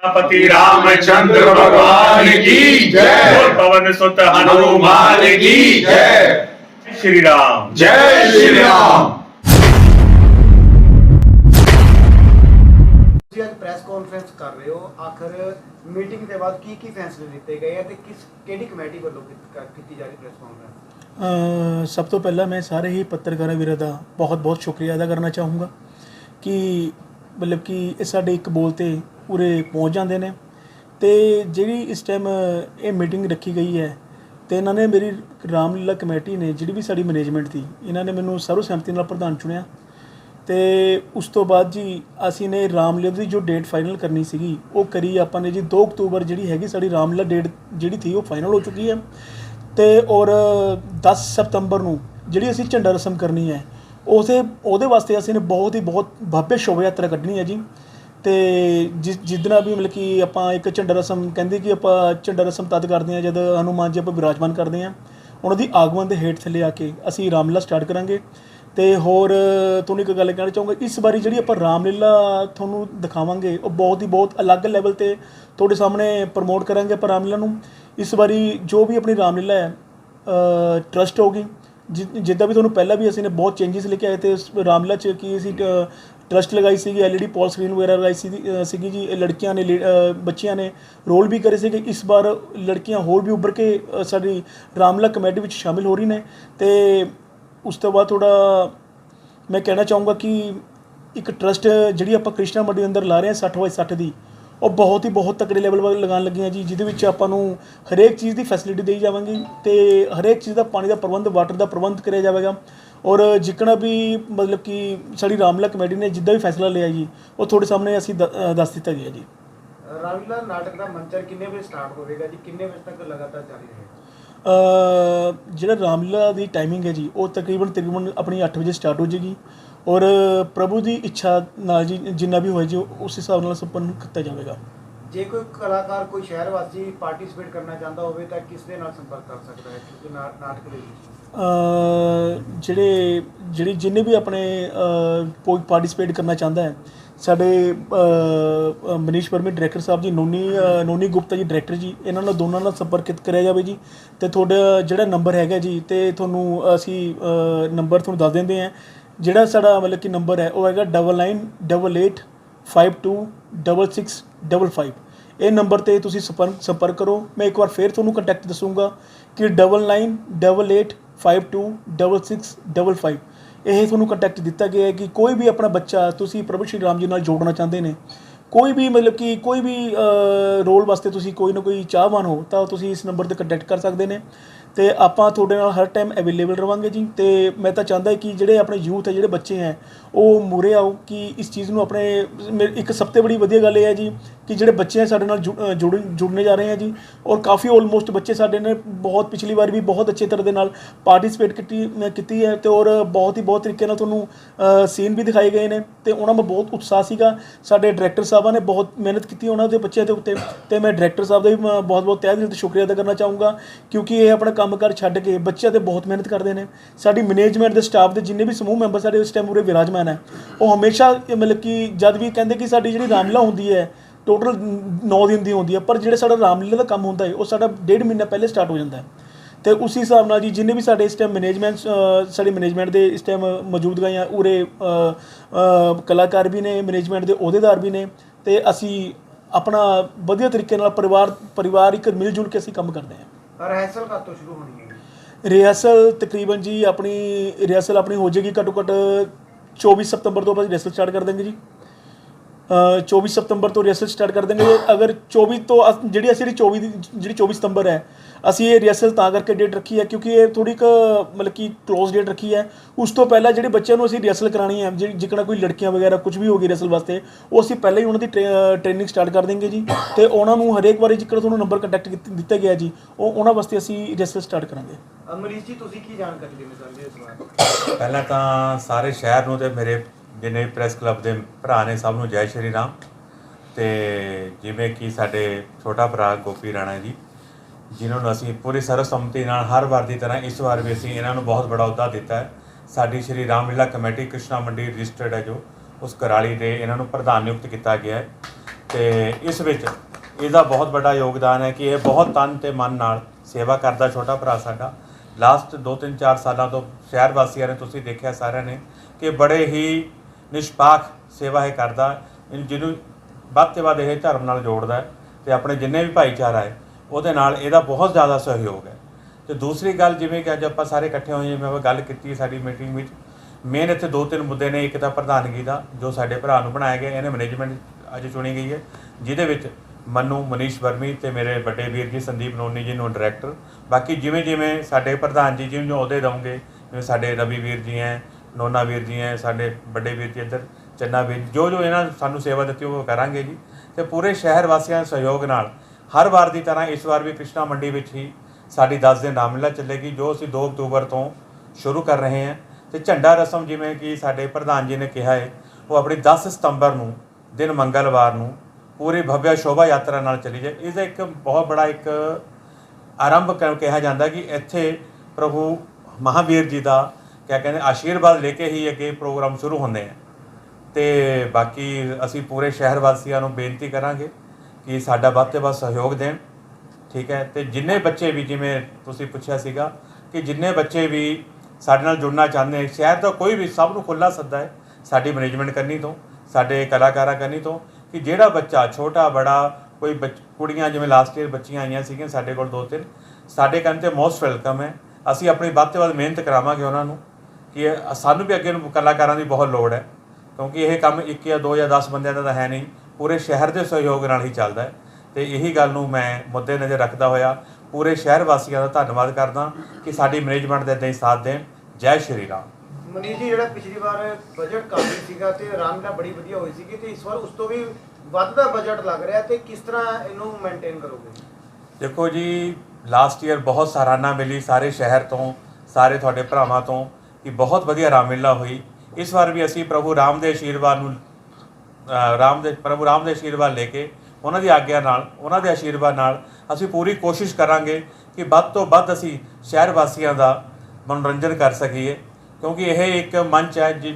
पति रामचंद्र भगवान की जय बोल पवन सुत हनुमान की जय श्री राम जय श्री राम ਤੁਸੀਂ ਅੱਜ ਪ੍ਰੈਸ ਕਾਨਫਰੰਸ ਕਰ ਰਹੇ ਹੋ ਆਖਰ ਮੀਟਿੰਗ ਦੇ ਬਾਅਦ ਕੀ ਕੀ ਫੈਸਲੇ ਲਿੱਤੇ ਗਏ ਆ ਤੇ ਕਿਸ ਕਿਹੜੀ ਕਮੇਟੀ ਵੱਲੋਂ ਕੀਤੀ ਕਰ- ਕੀਤੀ ਜਾ ਰਹੀ ਪ੍ਰੈਸ ਕਾਨਫਰੰਸ ਅ, ਸਭ ਤੋਂ ਪਹਿਲਾਂ ਮੈਂ ਸਾਰੇ ਹੀ ਪੱਤਰਕਾਰਾਂ ਵੀਰਾਂ ਦਾ ਬਹੁਤ-ਬਹੁਤ ਸ਼ੁਕਰੀਆ ਅਦਾ ਕਰਨਾ ਚਾਹੂੰਗਾ ਕਿ ਮਤਲਬ ਕਿ ਇਹ ਸਾਡੇ ਇੱਕ ਬੋਲ ਤੇ ਉਰੇ ਪਹੁੰਚ ਜਾਂਦੇ ਨੇ। ਤੇ ਜਿਹੜੀ ਇਸ ਟਾਈਮ ਇਹ ਮੀਟਿੰਗ ਰੱਖੀ ਗਈ ਹੈ ਤੇ ਇਹਨਾਂ ਨੇ ਮੇਰੀ ਰਾਮਲੀਲਾ ਕਮੇਟੀ ਨੇ ਜਿਹੜੀ ਵੀ ਸਾਡੀ ਮੈਨੇਜਮੈਂਟ ਸੀ, ਇਹਨਾਂ ਨੇ ਮੈਨੂੰ ਸਰਵ ਸੰਮਤੀ ਨਾਲ ਪ੍ਰਧਾਨ ਚੁਣਿਆ। ਤੇ ਉਸ ਤੋਂ ਬਾਅਦ ਜੀ ਅਸੀਂ ਨੇ ਰਾਮਲੀਲਾ ਦੀ ਜੋ ਡੇਟ ਫਾਈਨਲ ਕਰਨੀ ਸੀਗੀ, ਉਹ ਕਰੀ ਆਪਾਂ ਨੇ ਜੀ 2 ਅਕਤੂਬਰ ਜਿਹੜੀ ਹੈਗੀ ਸਾਡੀ ਰਾਮਲੀਲਾ ਡੇਟ ਜਿਹੜੀ ਥੀ, ਉਹ ਫਾਈਨਲ ਹੋ ਚੁੱਕੀ ਹੈ। ਤੇ ਔਰ 10 ਸਤੰਬਰ ਨੂੰ ਜਿਹੜੀ ਅਸੀਂ ਝੰਡਾ ਰਸਮ ਕਰਨੀ ਹੈ, ਉਸੇ, ਉਹਦੇ ਵਾਸਤੇ ਅਸੀਂ ਨੇ ਬਹੁਤ ਹੀ ਬਹੁਤ ਭव्य ਸ਼ੋਭਾ ਯਾਤਰਾ ਕੱਢਣੀ ਹੈ ਜੀ। ਤੇ ਜਿਸ ਜਿੱਦਣਾ ਵੀ ਮਤਲਬ ਕਿ ਆਪਾਂ ਇੱਕ ਝੰਡਾ ਰਸਮ ਕਹਿੰਦੇ ਕਿ ਆਪਾਂ ਝੰਡਾ ਰਸਮ ਤਦ ਕਰਦੇ ਹਾਂ ਜਦ ਹਨੂਮਾਨ ਜੀ ਆਪਾਂ ਵਿਰਾਜਮਾਨ ਕਰਦੇ ਹਾਂ। ਉਹਨਾਂ ਦੀ ਆਗਮਨ ਦੇ ਹੇਠ ਥੱਲੇ ਆ ਕੇ ਅਸੀਂ ਰਾਮਲੀਲਾ ਸਟਾਰਟ ਕਰਾਂਗੇ। ਤੇ ਹੋਰ ਤੁਹਾਨੂੰ ਇੱਕ ਗੱਲ ਕਹਿਣਾ ਚਾਹੂੰਗਾ, ਇਸ ਵਾਰੀ ਜਿਹੜੀ ਆਪਾਂ ਰਾਮਲੀਲਾ ਤੁਹਾਨੂੰ ਦਿਖਾਵਾਂਗੇ, ਉਹ ਬਹੁਤ ਹੀ ਬਹੁਤ ਅਲੱਗ ਲੈਵਲ ਤੇ ਤੁਹਾਡੇ ਸਾਹਮਣੇ ਪ੍ਰਮੋਟ ਕਰਾਂਗੇ ਆਪਾਂ ਰਾਮਲੀਲਾ ਨੂੰ। ਇਸ ਵਾਰੀ ਜੋ ਵੀ ਆਪਣੀ ਰਾਮਲੀਲਾ ਹੈ ਟਰਸਟ ਹੋਗੀ ਜਿ- ਜਿੱਦਾਂ ਵੀ ਤੁਹਾਨੂੰ ਪਹਿਲਾਂ ਵੀ ਅਸੀਂ ਨੇ ਬਹੁਤ ਚੇਂਜਸ ਲੈ ਕੇ ਆਏ ਤੇ ਰਾਮਲੀਲਾ ਚ ਕੀ ਅਸੀਂ ਟਰਸਟ ਲਗਾਈ ਸੀਗੀ, ਐਲਈਡੀ ਪੋਲ ਸਕਰੀਨ ਵਗੈਰਾ ਲਗਾਈ ਸੀ ਸੀਗੀ ਜੀ ਲੜਕੀਆਂ ਨੇ, ਲੇ- ਬੱਚਿਆਂ ਨੇ ਰੋਲ ਵੀ ਕਰੇ ਸੀਗੇ। ਇਸ ਵਾਰ ਲੜਕੀਆਂ ਹੋਰ ਵੀ ਉੱਭਰ ਕੇ ਸਾਡੀ ਰਾਮਲਾ ਕਮੇਟੀ ਵਿੱਚ ਸ਼ਾਮਿਲ ਹੋ ਰਹੀ ਨੇ ਤੇ ਉਸ ਤੋਂ ਬਾਅਦ ਥੋੜਾ ਮੈਂ ਕਹਿਣਾ ਚਾਹੂੰਗਾ ਕਿ ਇੱਕ ਟਰਸਟ ਜਿਹੜੀ ਆਪਾਂ ਕ੍ਰਿਸ਼ਨਾ ਮੰਡੀ ਅੰਦਰ ਲਾ ਰਹੇ ਹਾਂ 60 ਬਾਈ 60 ਦੀ, ਉਹ ਬਹੁਤ ਹੀ ਬਹੁਤ ਤਕੜੇ ਲੈਵਲ 'ਤੇ ਲਗਾਉਣ ਲੱਗੀਆਂ ਜੀ, ਜਿਹਦੇ ਵਿੱਚ ਆਪਾਂ ਨੂੰ ਹਰੇਕ ਚੀਜ਼ ਦੀ ਫੈਸਿਲਿਟੀ ਦੇਈ ਜਾਵਾਂਗੀ ਤੇ ਹਰੇਕ ਚੀਜ਼ ਦਾ ਪਾਣੀ ਦਾ ਪ੍ਰਬੰਧ ਵਾਟਰ ਦਾ ਪ੍ਰਬੰਧ ਕਰਿਆ ਜਾਵੇਗਾ। ਔਰ ਜਿੱਕਣਾ ਵੀ ਮਤਲਬ ਕਿ ਸਾਡੀ ਰਾਮਲਾ ਕਮੇਟੀ ਨੇ ਜਿੱਦਾਂ ਵੀ ਫੈਸਲਾ ਲਿਆ ਜੀ ਉਹ ਤੁਹਾਡੇ ਸਾਹਮਣੇ ਅਸੀਂ ਦ- ਅ, ਦੱਸ ਦਿੱਤਾ ਗਿਆ ਜੀ। ਰਾਮਲੀਲਾ ਨਾਟਕ ਦਾ ਮੰਚਨ ਕਿੰਨੇ ਵਜੇ ਸਟਾਰਟ ਹੋਵੇਗਾ ਜੀ? ਕਿੰਨੇ ਵਜੇ ਤੱਕ ਲਗਾਤਾਰ ਜਾਰੀ ਰਹੇਗਾ ਅ, ਜਿਹੜਾ ਰਾਮਲੀਲਾ ਦੀ ਟਾਈਮਿੰਗ ਹੈ ਜੀ ਉਹ ਤਕਰੀਬਨ ਤਕਰੀਬਨ ਆਪਣੀ 8 ਵਜੇ ਸਟਾਰਟ ਹੋ ਜਾਏਗੀ। ਔਰ ਪ੍ਰਭੂ ਦੀ ਇੱਛਾ ਨਾਲ ਜੀ ਜਿੰਨਾ ਵੀ ਹੋਏ ਜੀ ਉਸ ਹਿਸਾਬ ਨਾਲ ਸੰਪੰਨ ਕੀਤਾ ਜਾਵੇਗਾ। ਜੇ ਕੋਈ ਕਲਾਕਾਰ ਕੋਈ ਸ਼ਹਿਰ ਵਾਸੀ ਪਾਰਟਿਸਿਪੇਟ ਕਰਨਾ ਚਾਹੁੰਦਾ ਹੋਵੇ ਤਾਂ ਕਿਸ ਦੇ ਨਾਲ ਸੰਪਰਕ ਕਰ ਸਕਦਾ ਹੈ? ਕਿਉਂਕਿ ਨਾਟਕ ਦੇ ਵਿੱਚ। ਅ, ਜਿਹੜੇ ਜਿਹੜੀ ਜਿੰਨੇ ਵੀ ਆਪਣੇ ਕੋਈ ਪਾਰਟਿਸਿਪੇਟ ਕਰਨਾ ਚਾਹੁੰਦਾ ਹੈ ਸਾਡੇ ਮਨੀਸ਼ ਪਰਮੀ ਡਾਇਰੈਕਟਰ ਸਾਹਿਬ ਜੀ ਨੋਨੀ ਨੋਨੀ ਗੁਪਤਾ ਜੀ ਡਾਇਰੈਕਟਰ ਜੀ ਇਹਨਾਂ ਨਾਲ ਦੋਨਾਂ ਨਾਲ ਸੰਪਰਕਿਤ ਕਰਿਆ ਜਾਵੇ ਜੀ। ਤੇ ਤੁਹਾਡਾ ਜਿਹੜਾ ਨੰਬਰ ਹੈਗਾ ਜੀ ਤੇ ਤੁਹਾਨੂੰ ਅਸੀਂ ਨੰਬਰ ਤੁਹਾਨੂੰ ਦੱਸ ਦਿੰਦੇ ਹਾਂ। ਜਿਹੜਾ ਸਾਡਾ ਮਤਲਬ ਕਿ ਨੰਬਰ ਹੈ ਉਹ ਹੈਗਾ 9988 526655 ਇਹ ਨੰਬਰ ਤੇ ਤੁਸੀਂ ਸੰਪਰਕ ਸੰਪਰਕ ਕਰੋ। ਮੈਂ ਇੱਕ ਵਾਰ ਫੇਰ ਤੁਹਾਨੂੰ ਕੰਟੈਕਟ ਦੱਸੂਗਾ ਕਿ 9988526655 ਇਹ ਤੁਹਾਨੂੰ ਕੰਟੈਕਟ ਦਿੱਤਾ ਗਿਆ ਹੈ ਕਿ ਕੋਈ ਵੀ ਆਪਣਾ ਬੱਚਾ ਤੁਸੀਂ ਪ੍ਰਭੂ ਸ਼੍ਰੀ ਰਾਮ ਜੀ ਨਾਲ ਜੋੜਨਾ ਚਾਹੁੰਦੇ ਨੇ, ਕੋਈ ਵੀ ਮਤਲਬ ਕਿ ਕੋਈ ਵੀ ਰੋਲ ਵਾਸਤੇ ਤੁਸੀਂ ਕੋਈ ਨਾ ਕੋਈ ਚਾਹਵਾਨ ਹੋ, ਤਾਂ ਤੁਸੀਂ ਇਸ ਨੰਬਰ ਤੇ ਕੰਟੈਕਟ ਕਰ ਸਕਦੇ ਨੇ। ਤੇ ਆਪਾਂ ਤੁਹਾਡੇ ਨਾਲ ਹਰ ਟਾਈਮ ਅਵੇਲੇਬਲ ਰਵਾਂਗੇ ਜੀ। ਤੇ ਮੈਂ ਤਾਂ ਚਾਹੁੰਦਾ ਕਿ ਜਿਹੜੇ ਆਪਣੇ ਯੂਥ ਹੈ ਜਿਹੜੇ ਬੱਚੇ ਹੈ ਉਹ ਮੂਰੇ ਆਓ ਕਿ ਇਸ ਚੀਜ਼ ਨੂੰ ਆਪਣੇ ਮੇ- ਇੱਕ ਸਭ ਤੋਂ ਬੜੀ ਵਧੀਆ ਗੱਲ ਇਹ ਹੈ ਜੀ ਕਿ ਜਿਹੜੇ ਬੱਚੇ ਹੈ ਸਾਡੇ ਨਾਲ ਜੁ- ਜੁੜ ਜੁੜਨੇ ਜਾ ਰਹੇ ਹੈ ਜੀ। ਔਰ ਕਾਫੀ ਆਲਮੋਸਟ ਬੱਚੇ ਸਾਡੇ ਨੇ ਬਹੁਤ ਪਿਛਲੀ ਵਾਰ ਵੀ ਬਹੁਤ ਅੱਛੇ ਤਰ੍ਹਾਂ ਦੇ ਨਾਲ ਪਾਰਟਿਸਿਪੇਟ ਕੀਤੀ ਕੀਤੀ ਹੈ ਤੇ ਔਰ ਬਹੁਤ ਹੀ ਬਹੁਤ ਤਰੀਕੇ ਨਾਲ ਤੁਹਾਨੂੰ ਸੀਨ ਵੀ ਦਿਖਾਏ ਗਏ ਨੇ ਤੇ ਉਹਨਾਂ ਨੂੰ ਬਹੁਤ ਉਤਸ਼ਾਹ ਸੀਗਾ। ਸਾਡੇ ਡਾਇਰੈਕਟਰ ਸਾਹਿਬਾਂ ਨੇ ਬਹੁਤ ਮਿਹਨਤ ਕੀਤੀ ਉਹਨਾਂ ਦੇ ਬੱਚਿਆਂ ਦੇ ਉੱਤੇ ਤੇ ਮੈਂ ਡਾਇਰੈਕਟਰ ਸਾਹਿਬ ਦਾ ਵੀ ਬਹੁਤ ਬਹੁਤ ਤਹਿ ਦਿਲ ਤੋਂ ਸ਼ੁਕਰੀਆ ਅਦਾ ਕਰਨਾ ਚਾਹੂੰਗਾ ਕਿਉਂਕਿ ਇਹ ਆਪਣਾ ਕੰਮਕਾਰ ਛੱਡ ਕੇ ਬੱਚਿਆਂ ਤੇ ਬਹੁਤ ਮਿਹਨਤ ਕਰਦੇ ਨੇ। ਸਾਡੀ ਮੈਨੇਜਮੈਂਟ ਦੇ ਸਟਾਫ ਦੇ ਜਿੰਨੇ ਵੀ ਸਮੂਹ ਮੈਂਬਰ ਸਾਡੇ ਉਸ ਟਾਈਮ ਉਰੇ ਵਿਰਾਜਮਾਨ ਹੈ। ਉਹ ਹਮੇਸ਼ਾ ਮਤਲਬ ਕਿ ਜਦ ਵੀ ਕਹਿੰਦੇ ਕਿ ਸਾਡੀ ਜਿਹੜੀ ਰਾਮਲੀਲਾ ਹੁੰਦੀ ਹੈ ਟੋਟਲ 9 ਦਿਨ ਦੀ ਹੁੰਦੀ ਹੈ, ਪਰ ਜਿਹੜਾ ਸਾਡਾ ਰਾਮਲੀਲਾ ਦਾ ਕੰਮ ਹੁੰਦਾ ਹੈ, ਉਹ ਸਾਡਾ ਡੇਢ ਮਹੀਨਾ ਪਹਿਲੇ ਸਟਾਰਟ ਹੋ ਜਾਂਦਾ ਹੈ। ਤੇ ਉਸ ਹਿਸਾਬ ਨਾਲ ਜੀ ਜਿੰਨੇ ਵੀ ਸਾਡੇ ਇਸ ਟਾਈਮ ਮੈਨੇਜਮੈਂਟ ਸਾਡੇ ਮੈਨੇਜਮੈਂਟ ਦੇ ਇਸ ਟਾਈਮ ਮੌਜੂਦਗਾ ਆ, ਉਰੇ ਕਲਾਕਾਰ ਵੀ ਨੇ ਮੈਨੇਜਮੈਂਟ ਦੇ ਅਹੁਦੇਦਾਰ ਵੀ ਨੇ, ਤੇ ਅਸੀਂ ਆਪਣਾ ਵਧੀਆ ਤਰੀਕੇ ਨਾਲ ਪਰਿਵਾਰ ਪਰਿਵਾਰ ਇੱਕ ਮਿਲ ਜੁਲ ਕੇ ਅਸੀਂ ਕੰਮ ਕਰਦੇ ਹਾਂ। ਰਿਹਰਸਲ ਕਦ ਤੋਂ ਸ਼ੁਰੂ ਹੋਣੀ ਹੈ? ਰਿਹਰਸਲ ਤਕਰੀਬਨ ਜੀ ਆਪਣੀ ਰਿਹਰਸਲ ਆਪਣੀ ਹੋ ਜਾਏਗੀ ਘੱਟੋ ਘੱਟ 24 ਸਤੰਬਰ ਤੋਂ ਆਪਾਂ ਰਿਹਰਸਲ ਸਟਾਰਟ ਕਰ ਦਾਂਗੇ ਜੀ। 24 ਸਤੰਬਰ ਤੋਂ ਰਿਹਰਸਲ ਸਟਾਰਟ ਕਰ ਦਾਂਗੇ ਅਗਰ 24 ਤੋਂ ਅਸ- ਜਿਹੜੀ ਅਸੀਂ ਜਿਹੜੀ 24 ਦੀ ਜਿਹੜੀ 24 ਸਤੰਬਰ ਹੈ ਅਸੀਂ ਇਹ ਰਿਹਰਸਲ ਤਾਂ ਕਰਕੇ ਡੇਟ ਰੱਖੀ ਹੈ ਕਿਉਂਕਿ ਇਹ ਥੋੜੀ ਕ ਮਤਲਬ ਕਿ ক্লোਜ਼ ਡੇਟ ਰੱਖੀ ਹੈ। ਉਸ ਤੋਂ ਪਹਿਲਾਂ ਜਿਹੜੇ ਬੱਚਿਆਂ ਨੂੰ ਅਸੀਂ ਰਿਹਰਸਲ ਕਰਾਣੀ ਹੈ ਜਿਹੜੀ ਜਿਕਣਾ ਕੋਈ ਲੜਕੀਆਂ ਵਗੈਰਾ ਕੁਝ ਵੀ ਹੋਗੀ ਰਿਹਰਸਲ ਵਾਸਤੇ ਉਹ ਅਸੀਂ ਪਹਿਲਾਂ ਹੀ ਉਹਨਾਂ ਦੀ ਟ੍ਰੇਨਿੰਗ ਸਟਾਰਟ ਕਰ ਦੇਂਗੇ ਜੀ। ਤੇ ਉਹਨਾਂ ਨੂੰ ਹਰੇਕ ਵਾਰੀ ਜਿਕਣਾ ਤੁਹਾਨੂੰ ਨੰਬਰ ਕੰਟੈਕਟ ਦਿੱਤਾ ਗਿਆ ਜੀ ਉਹ ਉਹਨਾਂ ਵਾਸਤੇ ਅਸੀਂ ਰਿਹਰਸਲ ਸਟਾਰਟ ਕਰਾਂਗੇ। ਅਮਰੀਸ਼ ਜੀ ਤੁਸੀਂ ਕੀ ਜਾਣਕਾਰੀ ਦੇਣਾ ਚਾਹੁੰਦੇ ਹੋ ਇਸ ਬਾਰੇ? ਪਹਿਲਾਂ ਤਾਂ ਸਾਰੇ ਸ਼ਹਿਰ ਨੂੰ ਤੇ ਮੇਰੇ ਜਿੰਨੇ ਪ੍ਰੈਸ ਕਲੱਬ ਦੇ ਭਰਾ ਨੇ ਸਭ ਨੂੰ ਜੈ ਸ਼੍ਰੀ ਰਾਮ। ਤੇ ਜਿਵੇਂ ਕਿ ਸਾਡੇ ਛੋਟਾ ਭਰਾ ਗੋਪੀ ਰਾਣਾ ਜੀ, ਜਿਨ੍ਹਾਂ ਨੂੰ ਅਸੀਂ ਪੂਰੀ ਸਰਬਸੰਮਤੀ ਨਾਲ ਹਰ ਵਾਰ ਦੀ ਤਰ੍ਹਾਂ ਇਸ ਵਾਰ ਵੀ ਅਸੀਂ ਇਹਨਾਂ ਨੂੰ ਬਹੁਤ ਬੜਾ ਅਹੁਦਾ ਦਿੱਤਾ ਹੈ। ਸਾਡੀ ਸ਼੍ਰੀ ਰਾਮਲੀਲਾ ਕਮੇਟੀ ਕ੍ਰਿਸ਼ਨਾ ਮੰਡੀ ਰਜਿਸਟਰਡ ਹੈ ਜੋ, ਉਸ ਕਰਾਲੀ ਦੇ ਇਹਨਾਂ ਨੂੰ ਪ੍ਰਧਾਨ ਨਿਯੁਕਤ ਕੀਤਾ ਗਿਆ ਹੈ। ਤੇ ਇਸ ਵਿੱਚ ਇਹਦਾ ਬਹੁਤ ਵੱਡਾ ਯੋਗਦਾਨ ਹੈ ਕਿ ਇਹ ਬਹੁਤ ਤਨ ਤੇ ਮਨ ਨਾਲ ਸੇਵਾ ਕਰਦਾ ਛੋਟਾ ਭਰਾ ਸਾਡਾ। ਲਾਸਟ 2-3 4 ਸਾਲਾਂ ਤੋਂ ਸ਼ਹਿਰ ਵਾਸੀਆਂ ਨੇ ਤੁਸੀਂ ਦੇਖਿਆ ਸਾਰਿਆਂ ਨੇ ਕਿ ਬੜੇ ਹੀ ਨਿਸ਼ਪਾਕ ਸੇਵਾ ਇਹ ਕਰਦਾ ਜਿਹਨੂੰ ਵੱਧ ਤੇ ਵੱਧ ਇਹ ਧਰਮ ਨਾਲ ਜੋੜਦਾ ਹੈ ਤੇ ਆਪਣੇ ਜਿੰਨੇ ਵੀ ਭਾਈਚਾਰਾ ਹੈ, ਉਹਦੇ ਨਾਲ ਇਹਦਾ ਬਹੁਤ ਜ਼ਿਆਦਾ ਸਹਿਯੋਗ ਹੈ। ਤੇ ਦੂਸਰੀ ਗੱਲ ਜਿਵੇਂ ਕਿ ਅੱਜ ਆਪਾਂ ਸਾਰੇ ਇਕੱਠੇ ਹੋਏ ਜਿਵੇਂ ਆਪਾਂ ਗੱਲ ਕੀਤੀ ਸਾਡੀ ਮੀਟਿੰਗ ਵਿੱਚ। ਮੇਨ ਇੱਥੇ ਦੋ ਤਿੰਨ ਮੁੱਦੇ ਨੇ, ਇੱਕ ਤਾਂ ਪ੍ਰਧਾਨਗੀ ਦਾ, ਜੋ ਸਾਡੇ ਭਰਾ ਨੂੰ ਬਣਾਇਆ ਗਿਆ, ਇਹਨੇ ਮੈਨੇਜਮੈਂਟ ਅੱਜ ਚੁਣੀ ਗਈ ਹੈ, ਜਿਹਦੇ ਵਿੱਚ ਮਨੂ, ਮਨੀਸ਼ ਵਰਮੀ ਤੇ ਮੇਰੇ ਵੱਡੇ ਵੀਰ ਜੀ ਸੰਦੀਪ ਨੋਨੀ ਜੀ ਨੂੰ ਡਾਇਰੈਕਟਰ ਬਾਕੀ ਜਿਵੇਂ ਜਿਵੇਂ ਸਾਡੇ ਪ੍ਰਧਾਨ ਜੀ ਜਿਵੇਂ ਜੋ ਅਹੁਦੇ ਦਵਾਂਗੇ ਜਿਵੇਂ ਸਾਡੇ ਰਵੀ ਵੀਰ ਜੀ ਹੈ ਨੋਨਾ ਵੀਰ ਜੀ ਹੈ, ਸਾਡੇ ਵੱਡੇ ਵੀਰ ਜੀ ਇੱਧਰ, ਚੰਨਾ ਵੀਰ ਜੋ ਜੋ ਇਹਨਾਂ ਸਾਨੂੰ ਸੇਵਾ ਦਿੱਤੀ ਉਹ ਕਰਾਂਗੇ ਜੀ। ਤੇ ਪੂਰੇ ਸ਼ਹਿਰ ਵਾਸੀਆਂ ਦੇ ਸਹਿਯੋਗ ਨਾਲ ਹਰ ਵਾਰ ਦੀ ਤਰ੍ਹਾਂ ਇਸ ਵਾਰ ਵੀ ਕ੍ਰਿਸ਼ਨਾ ਮੰਡੀ ਵਿੱਚ ਹੀ ਸਾਡੀ 10 ਦਿਨ ਰਾਮਲੀਲਾ ਚੱਲੇਗੀ, ਜੋ ਅਸੀਂ 2 ਅਕਤੂਬਰ ਤੋਂ ਸ਼ੁਰੂ ਕਰ ਰਹੇ ਹਾਂ। ਤੇ ਝੰਡਾ ਰਸਮ ਜਿਵੇਂ ਕਿ ਸਾਡੇ ਪ੍ਰਧਾਨ ਜੀ ਨੇ ਕਿਹਾ ਹੈ, ਉਹ ਆਪਣੀ 10 ਸਤੰਬਰ ਨੂੰ, ਦਿਨ ਮੰਗਲਵਾਰ ਨੂੰ ਪੂਰੀ ਭਵਯ ਸ਼ੋਭਾ ਯਾਤਰਾ ਨਾਲ ਚਲੀ ਜਾਏ। ਇਸ ਦਾ ਇੱਕ ਬਹੁਤ ਬੜਾ ਇੱਕ ਆਰੰਭ ਕ- ਕਿਹਾ ਜਾਂਦਾ ਕਿ ਇੱਥੇ ਪ੍ਰਭੂ ਮਹਾਵੀਰ ਜੀ ਦਾ ਕਿਆ ਕਹਿੰਦੇ, ਆਸ਼ੀਰਵਾਦ ਲੈ ਕੇ ਹੀ ਅੱਗੇ ਪ੍ਰੋਗਰਾਮ ਸ਼ੁਰੂ ਹੁੰਦੇ ਆ। ਤੇ ਬਾਕੀ ਅਸੀਂ ਪੂਰੇ ਸ਼ਹਿਰ ਵਾਸੀਆਂ ਨੂੰ ਬੇਨਤੀ ਕਰਾਂਗੇ ਕਿ ਸਾਡਾ ਵੱਧ ਤੋਂ ਵੱਧ ਸਹਿਯੋਗ ਦੇਣ, ਠੀਕ ਹੈ? ਤੇ ਜਿੰਨੇ ਬੱਚੇ ਵੀ, ਜਿਵੇਂ ਤੁਸੀਂ ਪੁੱਛਿਆ ਸੀਗਾ, ਕਿ ਜਿੰਨੇ ਬੱਚੇ ਵੀ ਸਾਡੇ ਨਾਲ ਜੁੜਨਾ ਚਾਹੁੰਦੇ, ਸ਼ਹਿਰ ਦਾ ਕੋਈ ਵੀ ਸਭ ਨੂੰ ਖੁੱਲਾ ਸੱਦਾ ਹੈ, ਸਾਡੀ ਮੈਨੇਜਮੈਂਟ ਕਰਨੀ ਤੋਂ, ਸਾਡੇ ਕਲਾਕਾਰਾਂ ਕਰਨੀ ਤੋਂ, ਕਿ ਜਿਹੜਾ ਬੱਚਾ ਛੋਟਾ, ਬੜਾ, ਕੋਈ ਬੱਚ- ਕੁੜੀਆਂ ਜਿਵੇਂ ਲਾਸਟ ਈਅਰ ਬੱਚੀਆਂ ਆਈਆਂ ਸੀਗੀਆਂ ਸਾਡੇ ਕੋਲ ਦੋ ਤਿੰਨ, ਸਾਡੇ ਕੰਨ ਤੇ ਮੋਸਟ ਵੈਲਕਮ ਹੈ। ਅਸੀਂ ਆਪਣੀ ਵੱਧ ਤੋਂ ਵੱਧ ਮਿਹਨਤ ਕਰਾਵਾਂਗੇ ਉਹਨਾਂ ਨੂੰ ਕਿ ਸਾਨੂੰ ਵੀ ਅੱਗੇ ਨੂੰ ਕਲਾਕਾਰਾਂ ਦੀ ਬਹੁਤ ਲੋੜ ਹੈ ਕਿਉਂਕਿ ਇਹ ਕੰਮ ਇੱਕ ਜਾਂ ਦੋ ਜਾਂ 10 ਬੰਦਿਆਂ ਦਾ ਤਾਂ ਹੈ ਨਹੀਂ ਪੂਰੇ ਸ਼ਹਿਰ ਦੇ ਸਹਿਯੋਗ ਨਾਲ ਹੀ ਚੱਲਦਾ ਹੈ। ਤੇ ਇਹੀ ਗੱਲ ਨੂੰ ਮੈਂ ਮੁੱਦੇ ਨਜ਼ਰ ਰੱਖਦਾ ਹੋਇਆ ਪੂਰੇ ਸ਼ਹਿਰ ਵਾਸੀਆਂ ਦਾ ਧੰਨਵਾਦ ਕਰਦਾ ਕਿ ਸਾਡੀ ਮੈਨੇਜਮੈਂਟ ਦੇ ਇਦਾਂ ਹੀ ਸਾਥ ਦੇਣ। ਜੈ ਸ਼੍ਰੀ ਰਾਮ। ਮਨੀਸ਼ ਜੀ ਜਿਹੜਾ ਪਿਛਲੀ ਵਾਰ ਬਜਟ ਕਾਫੀ ਸੀਗਾ ਤੇ ਰਾਮਲੀਲਾ ਬੜੀ ਵਧੀਆ ਹੋਈ ਸੀਗੀ ਤੇ ਇਸ ਵਾਰ ਉਸ ਤੋਂ ਵੀ ਵੱਧ ਦਾ ਬਜਟ ਲੱਗ ਰਿਹਾ ਤੇ ਕਿਸ ਤਰ੍ਹਾਂ ਇਹਨੂੰ ਮੇਨਟੇਨ ਕਰੋਗੇ? ਦੇਖੋ ਜੀ ਲਾਸਟ ਈਅਰ ਬਹੁਤ ਸਰਾਹਨਾ ਮਿਲੀ ਸਾਰੇ ਸ਼ਹਿਰ ਤੋਂ ਸਾਰੇ ਤੁਹਾਡੇ ਭਰਾਵਾਂ ਤੋਂ। ਕਿ ਬਹੁਤ ਵਧੀਆ ਰਾਮਲੀਲਾ ਹੋਈ। ਇਸ ਵਾਰ ਵੀ ਅਸੀਂ ਪ੍ਰਭੂ ਰਾਮ ਦੇ ਆਸ਼ੀਰਵਾਦ ਨੂੰ ਰਾਮ ਦੇ, ਪ੍ਰਭੂ ਰਾਮ ਦੇ ਆਸ਼ੀਰਵਾਦ ਲੈ ਕੇ ਉਹਨਾਂ ਦੀ ਆਗਿਆ ਨਾਲ, ਉਹਨਾਂ ਦੇ ਆਸ਼ੀਰਵਾਦ ਨਾਲ ਅਸੀਂ ਪੂਰੀ ਕੋਸ਼ਿਸ਼ ਕਰਾਂਗੇ ਕਿ ਵੱਧ ਤੋਂ ਵੱਧ ਅਸੀਂ ਸ਼ਹਿਰ ਵਾਸੀਆਂ ਦਾ ਮਨੋਰੰਜਨ ਕਰ ਸਕੀਏ। ਕਿਉਂਕਿ ਇਹ ਇੱਕ ਮੰਚ ਹੈ ਜਿ